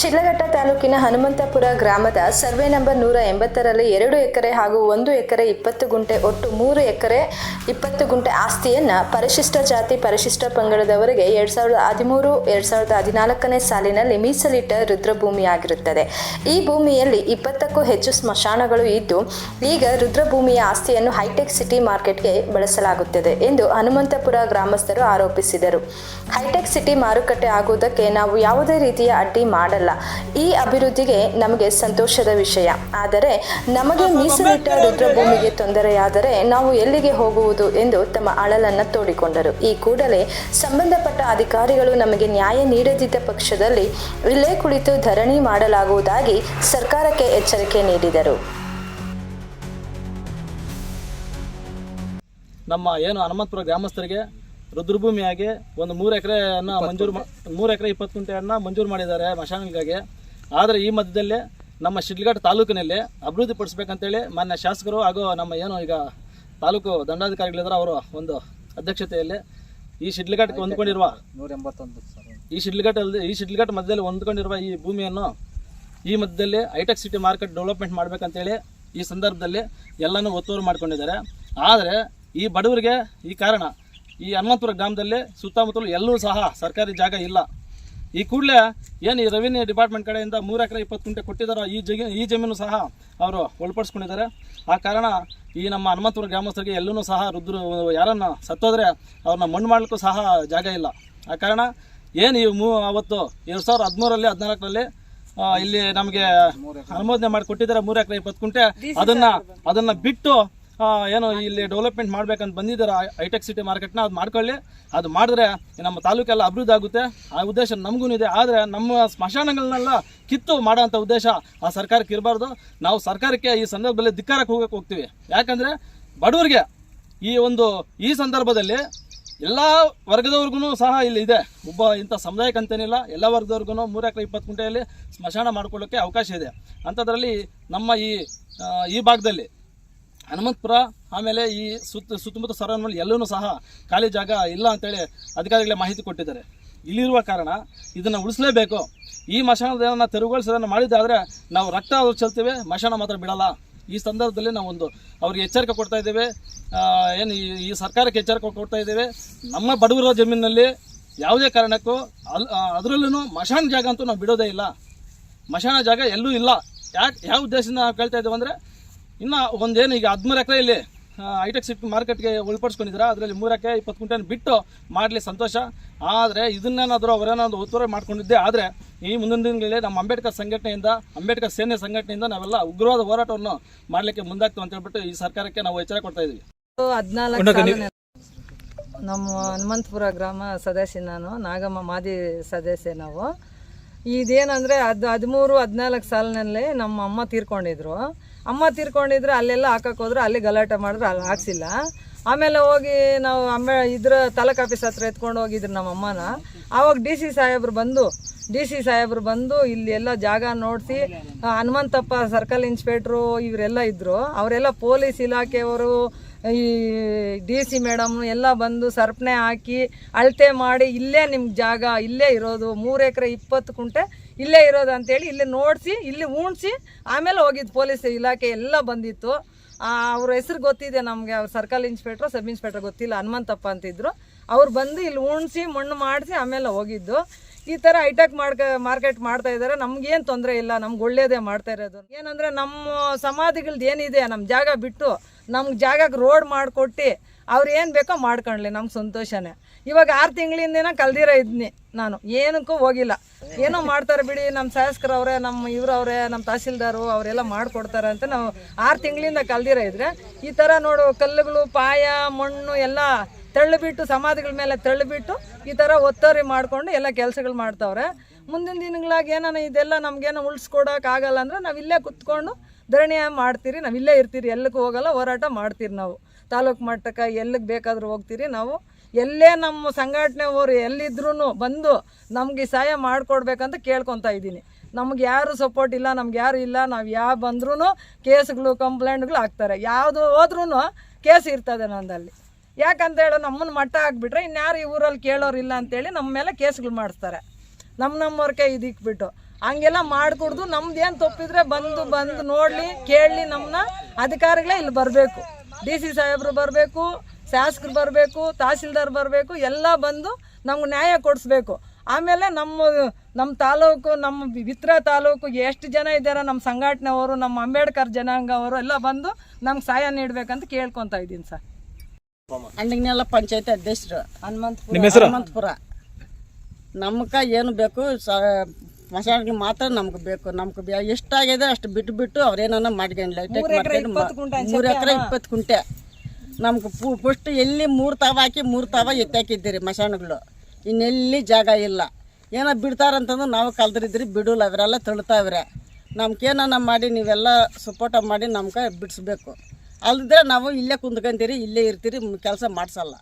ಶಿಡ್ಲಘಟ್ಟ ತಾಲೂಕಿನ ಹನುಮಂತಪುರ ಗ್ರಾಮದ survey number ನೂರ ಎಂಬತ್ತರಲ್ಲಿ ಎರಡು ಎಕರೆ ಹಾಗೂ ಒಂದು ಎಕರೆ ಇಪ್ಪತ್ತು ಗುಂಟೆ ಒಟ್ಟು ಮೂರು ಎಕರೆ ಇಪ್ಪತ್ತು ಗುಂಟೆ ಆಸ್ತಿಯನ್ನು ಪರಿಶಿಷ್ಟ ಜಾತಿ ಪರಿಶಿಷ್ಟ ಪಂಗಡದವರಿಗೆ ಎರಡು ಸಾವಿರದ ಹದಿಮೂರು, ಎರಡು ಸಾವಿರದ ಹದಿನಾಲ್ಕನೇ ಸಾಲಿನಲ್ಲಿ ಮೀಸಲಿಟ್ಟ ರುದ್ರಭೂಮಿಯಾಗಿರುತ್ತದೆ. ಈ ಭೂಮಿಯಲ್ಲಿ ಇಪ್ಪತ್ತಕ್ಕೂ ಹೆಚ್ಚು ಸ್ಮಶಾನಗಳು ಇದ್ದು, ಈಗ ರುದ್ರಭೂಮಿಯ ಆಸ್ತಿಯನ್ನು ಹೈಟೆಕ್ ಸಿಟಿ ಮಾರ್ಕೆಟ್ಗೆ ಬಳಸಲಾಗುತ್ತದೆ ಎಂದು ಹನುಮಂತಪುರ ಗ್ರಾಮಸ್ಥರು ಆರೋಪಿಸಿದರು. ಹೈಟೆಕ್ ಸಿಟಿ ಮಾರುಕಟ್ಟೆ ಆಗುವುದಕ್ಕೆ ನಾವು ಯಾವುದೇ ರೀತಿಯ ಅಡ್ಡಿ ಮಾಡಲ್ಲ. ಈ ಅಭಿವೃದ್ಧಿಗೆ ನಮಗೆ ಸಂತೋಷದ ವಿಷಯ. ಆದರೆ ನಮಗೆ ಮೀಸಲಿಟ್ಟ ರುದ್ರಭೂಮಿಗೆ ತೊಂದರೆಯಾದರೆ ನಾವು ಎಲ್ಲಿಗೆ ಹೋಗುವುದು ಎಂದು ತಮ್ಮ ಅಳಲನ್ನ ತೋಡಿಕೊಂಡರು. ಈ ಕೂಡಲೇ ಸಂಬಂಧಪಟ್ಟ ಅಧಿಕಾರಿಗಳು ನಮಗೆ ನ್ಯಾಯ ನೀಡದಿದ್ದ ಪಕ್ಷದಲ್ಲಿ ಇಲ್ಲೇ ಕುಳಿತು ಧರಣಿ ಮಾಡಲಾಗುವುದಾಗಿ ಸರ್ಕಾರಕ್ಕೆ ಎಚ್ಚರಿಕೆ ನೀಡಿದರು. ನಮ್ಮ ಏನು ಹನುಮಂತಪುರ ಗ್ರಾಮಸ್ಥರಿಗೆ ರುದ್ರಭೂಮಿಯಾಗಿ ಒಂದು ಮೂರು ಎಕರೆಯನ್ನು ಮಂಜೂರು ಮಾ ಮೂರು ಎಕರೆ ಇಪ್ಪತ್ತು ಗುಂಟೆಯನ್ನು ಮಂಜೂರು ಮಾಡಿದ್ದಾರೆ ಮಶಾನಗಳಿಗಾಗಿ. ಆದರೆ ಈ ಮಧ್ಯದಲ್ಲಿ ನಮ್ಮ ಶಿಡ್ಲಘಟ್ಟ ತಾಲೂಕಿನಲ್ಲಿ ಅಭಿವೃದ್ಧಿ ಪಡಿಸ್ಬೇಕಂತೇಳಿ ಮಾನ್ಯ ಶಾಸಕರು ಹಾಗೂ ನಮ್ಮ ಏನು ಈಗ ತಾಲೂಕು ದಂಡಾಧಿಕಾರಿಗಳಿದ್ದಾರೆ ಅವರು ಒಂದು ಅಧ್ಯಕ್ಷತೆಯಲ್ಲಿ ಈ ಶಿಡ್ಲಘಟ್ಟಕ್ಕೆ ಹೊಂದ್ಕೊಂಡಿರುವ ನೂರ ಎಂಬತ್ತೊಂದು ಈ ಶಿಡ್ಲಘಟ್ಟ ಅಲ್ಲದೆ ಈ ಶಿಡ್ಲಘಟ್ಟ ಮಧ್ಯದಲ್ಲಿ ಹೊಂದ್ಕೊಂಡಿರುವ ಈ ಭೂಮಿಯನ್ನು ಈ ಮಧ್ಯದಲ್ಲಿ ಹೈಟೆಕ್ ಸಿಟಿ ಮಾರ್ಕೆಟ್ ಡೆವಲಪ್ಮೆಂಟ್ ಮಾಡಬೇಕಂತೇಳಿ ಈ ಸಂದರ್ಭದಲ್ಲಿ ಎಲ್ಲನೂ ಒತ್ತುವರು ಮಾಡ್ಕೊಂಡಿದ್ದಾರೆ. ಆದರೆ ಈ ಬಡವರಿಗೆ ಈ ಕಾರಣ ಈ ಹನುಮಂತಪುರ ಗ್ರಾಮದಲ್ಲಿ ಸುತ್ತಮುತ್ತಲು ಎಲ್ಲೂ ಸಹ ಸರ್ಕಾರಿ ಜಾಗ ಇಲ್ಲ. ಈ ಕೂಡಲೇ ಏನು ಈ ರೆವಿನ್ಯೂ ಡಿಪಾರ್ಟ್ಮೆಂಟ್ ಕಡೆಯಿಂದ ಮೂರು ಎಕರೆ ಇಪ್ಪತ್ತು ಗುಂಟೆ ಕೊಟ್ಟಿದ್ದಾರೋ ಈ ಜಗಿ ಈ ಜಮೀನು ಸಹ ಅವರು ಒಳಪಡಿಸ್ಕೊಂಡಿದ್ದಾರೆ. ಆ ಕಾರಣ ಈ ನಮ್ಮ ಹನುಮಂತಪುರ ಗ್ರಾಮಸ್ಥರಿಗೆ ಎಲ್ಲೂ ಸಹ ರುದ್ರ ಯಾರನ್ನ ಸತ್ತೋದ್ರೆ ಅವ್ರನ್ನ ಮಣ್ಣು ಮಾಡಲಿಕ್ಕೂ ಸಹ ಜಾಗ ಇಲ್ಲ. ಆ ಕಾರಣ ಏನು ಈ ಮೂ ಅವತ್ತು ಎರಡು ಸಾವಿರದ ಹದಿಮೂರರಲ್ಲಿ ಹದಿನಾಲ್ಕರಲ್ಲಿ ಇಲ್ಲಿ ನಮಗೆ ಅನುಮೋದನೆ ಮಾಡಿ ಕೊಟ್ಟಿದ್ದಾರೆ ಮೂರು ಎಕರೆ ಇಪ್ಪತ್ತು ಕುಂಟೆ ಅದನ್ನು ಅದನ್ನು ಬಿಟ್ಟು ಏನು ಇಲ್ಲಿ ಡೆವಲಪ್ಮೆಂಟ್ ಮಾಡ್ಬೇಕಂತ ಬಂದಿದ್ದಾರೆ ಹೈಟೆಕ್ ಸಿಟಿ ಮಾರ್ಕೆಟ್ನ ಅದು ಮಾಡ್ಕೊಳ್ಳಿ. ಅದು ಮಾಡಿದ್ರೆ ನಮ್ಮ ತಾಲೂಕೆಲ್ಲ ಅಭಿವೃದ್ಧಿ ಆಗುತ್ತೆ. ಆ ಉದ್ದೇಶ ನಮಗೂ ಇದೆ. ಆದರೆ ನಮ್ಮ ಸ್ಮಶಾನಗಳನ್ನೆಲ್ಲ ಕಿತ್ತು ಮಾಡೋಂಥ ಉದ್ದೇಶ ಆ ಸರ್ಕಾರಕ್ಕೆ ಇರಬಾರ್ದು. ನಾವು ಸರ್ಕಾರಕ್ಕೆ ಈ ಸಂದರ್ಭದಲ್ಲಿ ಧಿಕ್ಕಾರಕ್ಕೆ ಹೋಗಕ್ಕೆ ಹೋಗ್ತೀವಿ. ಯಾಕಂದರೆ ಬಡವರಿಗೆ ಈ ಒಂದು, ಈ ಸಂದರ್ಭದಲ್ಲಿ ಎಲ್ಲ ವರ್ಗದವ್ರಿಗೂ ಸಹ ಇಲ್ಲಿ ಇದೆ. ಒಬ್ಬ ಇಂಥ ಸಮುದಾಯಕ್ಕೆ ಅಂತೇನಿಲ್ಲ. ಎಲ್ಲ ವರ್ಗದವ್ರಿಗೂ ಮೂರು ಎಕರೆ ಇಪ್ಪತ್ತು ಗುಂಟೆಯಲ್ಲಿ ಸ್ಮಶಾನ ಮಾಡ್ಕೊಳ್ಳೋಕ್ಕೆ ಅವಕಾಶ ಇದೆ. ಅಂಥದ್ರಲ್ಲಿ ನಮ್ಮ ಈ ಈ ಭಾಗದಲ್ಲಿ ಹನುಮಂತಪುರ, ಆಮೇಲೆ ಈ ಸುತ್ತ ಸುತ್ತಮುತ್ತ ಸರೌಂಡ್ನಲ್ಲಿ ಎಲ್ಲೂ ಸಹ ಖಾಲಿ ಜಾಗ ಇಲ್ಲ ಅಂತೇಳಿ ಅಧಿಕಾರಿಗಳೇ ಮಾಹಿತಿ ಕೊಟ್ಟಿದ್ದಾರೆ. ಇಲ್ಲಿರುವ ಕಾರಣ ಇದನ್ನು ಉಳಿಸಲೇಬೇಕು. ಈ ಮಶಾನವನ್ನು ತೆರವುಗೊಳಿಸೋದನ್ನು ಮಾಡಿದ್ದಾದರೆ ನಾವು ರಕ್ತ ಅವ್ರು ಚೆಲ್ತೇವೆ ಮಶಾನ ಮಾತ್ರ ಬಿಡಲ್ಲ. ಈ ಸಂದರ್ಭದಲ್ಲಿ ನಾವು ಒಂದು ಅವ್ರಿಗೆ ಎಚ್ಚರಿಕೆ ಕೊಡ್ತಾ ಇದ್ದೇವೆ. ಏನು ಈ ಸರ್ಕಾರಕ್ಕೆ ಎಚ್ಚರಿಕೆ ಕೊಡ್ತಾ ಇದ್ದೇವೆ. ನಮ್ಮ ಬಡವರ ಜಮೀನಿನಲ್ಲಿ ಯಾವುದೇ ಕಾರಣಕ್ಕೂ ಅದರಲ್ಲೂ ಮಶಾನ ಜಾಗ ಅಂತೂ ನಾವು ಬಿಡೋದೇ ಇಲ್ಲ. ಮಶಾನ ಜಾಗ ಎಲ್ಲೂ ಇಲ್ಲ. ಯಾಕೆ ಯಾವ ಉದ್ದೇಶದಿಂದ ನಾವು ಕೇಳ್ತಾ ಇದ್ದೇವೆ ಅಂದರೆ ಇನ್ನು ಒಂದೇನು ಈಗ ಹದಿಮೂರು ಎಕರೆಯಲ್ಲಿ ಐಟೆಕ್ ಸಿಟಿ ಮಾರ್ಕೆಟ್ಗೆ ಒಳಪಡಿಸ್ಕೊಂಡಿದ್ದಾರೆ ಅದರಲ್ಲಿ ಮೂರಕ್ಕೆ ಎಕರೆ ಇಪ್ಪತ್ತು ಕುಂಟೆನ ಬಿಟ್ಟು ಮಾಡಲಿ ಸಂತೋಷ. ಆದರೆ ಇದನ್ನೇನಾದರೂ ಅವರೇನಾದರೂ ಒತ್ತುವರಿ ಮಾಡ್ಕೊಂಡಿದ್ದೆ ಆದರೆ ಈ ಮುಂದಿನ ದಿನಗಳಲ್ಲಿ ನಮ್ಮ ಅಂಬೇಡ್ಕರ್ ಸಂಘಟನೆಯಿಂದ ಅಂಬೇಡ್ಕರ್ ಸೇನೆ ಸಂಘಟನೆಯಿಂದ ನಾವೆಲ್ಲ ಉಗ್ರವಾದ ಹೋರಾಟವನ್ನು ಮಾಡಲಿಕ್ಕೆ ಮುಂದಾಗ್ತೀವಿ ಅಂತ ಹೇಳ್ಬಿಟ್ಟು ಈ ಸರ್ಕಾರಕ್ಕೆ ನಾವು ಎಚ್ಚರ ಕೊಡ್ತಾ ಇದ್ದೀವಿ ಹದಿನಾಲ್ಕು ನಮ್ಮ ಹನುಮಂತಪುರ ಗ್ರಾಮ ಸದಸ್ಯ ನಾನು ನಾಗಮ್ಮ ಮಾದಿ ಸದಸ್ಯ ನಾವು. ಇದೇನಂದರೆ ಅದು ಹದಿಮೂರು ಹದಿನಾಲ್ಕು ಸಾಲಿನಲ್ಲಿ ನಮ್ಮ ಅಮ್ಮ ತೀರ್ಕೊಂಡಿದ್ರು. ಅಮ್ಮ ತೀರ್ಕೊಂಡಿದ್ರೆ ಅಲ್ಲೆಲ್ಲ ಹಾಕಕ್ಕೆ ಹೋದ್ರೆ, ಅಲ್ಲಿ ಗಲಾಟೆ ಮಾಡಿದ್ರೆ, ಅಲ್ಲಿ ಹಾಕ್ಸಿಲ್ಲ. ಆಮೇಲೆ ಹೋಗಿ ನಾವು ಅಮ್ಮ ಇದ್ರ ತಾಲೂಕ್ ಆಫೀಸ್ ಹತ್ರ ಎತ್ಕೊಂಡು ಹೋಗಿದ್ರು ನಮ್ಮ ಅಮ್ಮನ. ಆವಾಗ ಡಿ ಸಿ ಸಾಹೇಬ್ರು ಬಂದು, ಡಿ ಸಿ ಸಾಹೇಬ್ರು ಬಂದು ಇಲ್ಲಿ ಎಲ್ಲ ಜಾಗ ನೋಡಿಸಿ, ಹನುಮಂತಪ್ಪ ಸರ್ಕಲ್ ಇನ್ಸ್ಪೆಕ್ಟ್ರು ಇವರೆಲ್ಲ ಇದ್ದರು ಅವರೆಲ್ಲ ಪೊಲೀಸ್ ಇಲಾಖೆಯವರು, ಈ ಡಿ ಸಿ ಮೇಡಮ್ ಎಲ್ಲ ಬಂದು ಸರ್ಪಣೆ ಹಾಕಿ ಅಳತೆ ಮಾಡಿ, ಇಲ್ಲೇ ನಿಮ್ಗೆ ಜಾಗ, ಇಲ್ಲೇ ಇರೋದು, ಮೂರು ಎಕರೆ ಇಪ್ಪತ್ತು ಕುಂಟೆ ಇಲ್ಲೇ ಇರೋದು ಅಂತೇಳಿ ಇಲ್ಲಿ ನೋಡಿಸಿ, ಇಲ್ಲಿ ಉಣ್ಸಿ ಆಮೇಲೆ ಹೋಗಿದ್ದು ಪೊಲೀಸ್ ಇಲಾಖೆ ಎಲ್ಲ ಬಂದಿತ್ತು. ಅವ್ರ ಹೆಸರು ಗೊತ್ತಿದೆ ನಮಗೆ, ಅವ್ರು ಸರ್ಕಲ್ ಇನ್ಸ್ಪೆಕ್ಟ್ರು ಸಬ್ ಇನ್ಸ್ಪೆಕ್ಟ್ರ್ ಗೊತ್ತಿಲ್ಲ, ಹನುಮಂತಪ್ಪ ಅಂತಿದ್ರು. ಅವ್ರು ಬಂದು ಇಲ್ಲಿ ಉಣ್ಸಿ ಮಣ್ಣು ಮಾಡಿಸಿ ಆಮೇಲೆ ಹೋಗಿದ್ದು. ಈ ಥರ ಹೈಟೆಕ್ ಮಾಡ್ಕ ಮಾರ್ಕೆಟ್ ಮಾಡ್ತಾ ಇದ್ದಾರೆ. ನಮ್ಗೇನು ತೊಂದರೆ ಇಲ್ಲ, ನಮ್ಗೆ ಒಳ್ಳೇದೇ ಮಾಡ್ತಾ ಇರೋದು. ಏನಂದರೆ ನಮ್ಮ ಸಮಾಧಿಗಳ್ದು ಏನಿದೆ ನಮ್ಮ ಜಾಗ ಬಿಟ್ಟು ನಮ್ಗೆ ಜಾಗಕ್ಕೆ ರೋಡ್ ಮಾಡಿಕೊಟ್ಟು ಅವ್ರು ಏನು ಬೇಕೋ ಮಾಡ್ಕೊಳ್ಳಿ ನಮ್ಗೆ ಸಂತೋಷನೇ. ಇವಾಗ ಆರು ತಿಂಗಳಿಂದಿನ ಕಲ್ದಿರೋ ಇದ್ನಿ ನಾನು. ಏನಕ್ಕೂ ಹೋಗಿಲ್ಲ. ಏನೋ ಮಾಡ್ತಾರೆ ಬಿಡಿ ನಮ್ಮ ಶಾಸಕರವ್ರೆ ನಮ್ಮ ಇವ್ರವ್ರೆ ನಮ್ಮ ತಹಸೀಲ್ದಾರು ಅವರೆಲ್ಲ ಮಾಡಿಕೊಡ್ತಾರೆ ಅಂತ ನಾವು ಆರು ತಿಂಗಳಿಂದ ಕಲ್ದಿರ ಇದ್ರೆ, ಈ ಥರ ನೋಡು, ಕಲ್ಲುಗಳು, ಪಾಯ, ಮಣ್ಣು ಎಲ್ಲ ತಳ್ಳಿಬಿಟ್ಟು, ಸಮಾಧಿಗಳ ಮೇಲೆ ತಳ್ಳಿಬಿಟ್ಟು ಈ ಥರ ಒತ್ತರಿ ಮಾಡಿಕೊಂಡು ಎಲ್ಲ ಕೆಲಸಗಳು ಮಾಡ್ತಾವ್ರೆ. ಮುಂದಿನ ದಿನಗಳಾಗ ಏನಾನ ಇದೆಲ್ಲ ನಮಗೇನೋ ಉಳಿಸ್ಕೊಡೋಕ್ಕಾಗಲ್ಲ ಅಂದರೆ ನಾವು ಇಲ್ಲೇ ಕುತ್ಕೊಂಡು ಧರಣಿ ಮಾಡ್ತೀರಿ, ನಾವು ಇಲ್ಲೇ ಇರ್ತೀರಿ ಎಲ್ಲಕ್ಕೂ ಹೋಗಲ್ಲ, ಹೋರಾಟ ಮಾಡ್ತೀರಿ ನಾವು. ತಾಲೂಕು ಮಟ್ಟಕ್ಕೆ ಎಲ್ಲಿಗೆ ಬೇಕಾದರೂ ಹೋಗ್ತೀರಿ ನಾವು. ಎಲ್ಲೇ ನಮ್ಮ ಸಂಘಟನೆಯವರು ಎಲ್ಲಿದ್ರೂ ಬಂದು ನಮಗೆ ಸಹಾಯ ಮಾಡಿಕೊಡ್ಬೇಕಂತ ಕೇಳ್ಕೊತಾ ಇದ್ದೀನಿ. ನಮ್ಗೆ ಯಾರು ಸಪೋರ್ಟ್ ಇಲ್ಲ, ನಮ್ಗೆ ಯಾರು ಇಲ್ಲ, ನಾವು ಯಾವ ಬಂದ್ರೂ ಕೇಸ್ಗಳು ಕಂಪ್ಲೇಂಟ್ಗಳು ಹಾಕ್ತಾರೆ ಯಾವುದು ಹೋದ್ರೂ ಕೇಸ್ ಇರ್ತದೆ ನಂದಲ್ಲಿ. ಯಾಕಂತ ಹೇಳೋ ನಮ್ಮನ್ನ ಮಟ್ಟ ಹಾಕ್ಬಿಟ್ರೆ ಇನ್ಯಾರು ಈ ಊರಲ್ಲಿ ಕೇಳೋರಿಲ್ಲ ಅಂತೇಳಿ ನಮ್ಮ ಮೇಲೆ ಕೇಸ್ಗಳು ಮಾಡಿಸ್ತಾರೆ. ನಮ್ಮ ನಮ್ಮವ್ರಿಗೆ ಇದಿಕ್ಬಿಟ್ಟು. ಹಂಗೆಲ್ಲ ಮಾಡಿಕೊಡ್ದು ನಮ್ದು ಏನು ತಪ್ಪಿದ್ರೆ ಬಂದು ಬಂದು ನೋಡಲಿ, ಕೇಳಲಿ ನಮ್ಮನ್ನ ಅಧಿಕಾರಿಗಳೇ ಇಲ್ಲಿ ಬರಬೇಕು. ಡಿ ಸಿ ಸಾಹೇಬರು ಬರಬೇಕು ಶಾಸಕರು ಬರಬೇಕು ತಹಸೀಲ್ದಾರ್ ಬರಬೇಕು ಎಲ್ಲ ಬಂದು ನಮ್ಗೆ ನ್ಯಾಯ ಕೊಡಿಸ್ಬೇಕು. ಆಮೇಲೆ ನಮ್ಮ ನಮ್ಮ ತಾಲೂಕು ನಮ್ಮ ವಿತ್ರ ತಾಲೂಕು ಎಷ್ಟು ಜನ ಇದ್ದಾರೆ ನಮ್ಮ ಸಂಘಟನೆಯವರು ನಮ್ಮ ಅಂಬೇಡ್ಕರ್ ಜನಾಂಗ ಅವರು ಎಲ್ಲ ಬಂದು ನಮ್ಗೆ ಸಹಾಯ ನೀಡಬೇಕಂತ ಕೇಳ್ಕೊತಾ ಇದ್ದೀನಿ ಸರ್. ಅಣ್ಣಿಗೆಲ್ಲ ಪಂಚಾಯತಿ ಅಧ್ಯಕ್ಷರು ಹನುಮಂತಪುರ ನಿಮ್ಮ ಹೆಸರು? ಹನುಮಂತಪುರ. ನಮ್ಗೆ ಏನು ಬೇಕು ಮಸಾಲೆ ಮಾತ್ರ ನಮ್ಗೆ ಬೇಕು. ನಮ್ಗೆ ಎಷ್ಟಾಗಿದೆ ಅಷ್ಟು ಬಿಟ್ಟು ಬಿಟ್ಟು ಅವ್ರೇನೋ ಮಾಡ್ಕೊಂಡು ಲೈಟೆಕ್ ಮಾಡ್ಕೊಂಡು ಮೂರು ಎಕರೆ ಇಪ್ಪತ್ತು ಕುಂಟೆ. ನಮ್ಗೆ ಫಸ್ಟ್ ಎಲ್ಲಿ ಮೂರು ತಾವ ಹಾಕಿ ಮೂರು ತಾವ ಎತ್ತಾಕಿದ್ದೀರಿ ಮಶಾಣಗಳು ಇನ್ನೆಲ್ಲಿ ಜಾಗ ಇಲ್ಲ. ಏನೋ ಬಿಡ್ತಾರಂತಂದು ನಾವು ಕಲ್ದ್ರಿದ್ರಿ ಬಿಡೋಲ್ಲ ಅವರೆಲ್ಲ ತಳ್ತಾವ್ರೆ ನಮ್ಗೇನ ಮಾಡಿ ನೀವೆಲ್ಲ ಸಪೋರ್ಟ ಮಾಡಿ ನಮ್ಗೆ ಬಿಡಿಸ್ಬೇಕು. ಅಲ್ದಿದ್ರೆ ನಾವು ಇಲ್ಲೇ ಕುಂದ್ಕೊಂತೀರಿ ಇಲ್ಲೇ ಇರ್ತೀರಿ, ಕೆಲಸ ಮಾಡಿಸಲ್ಲ.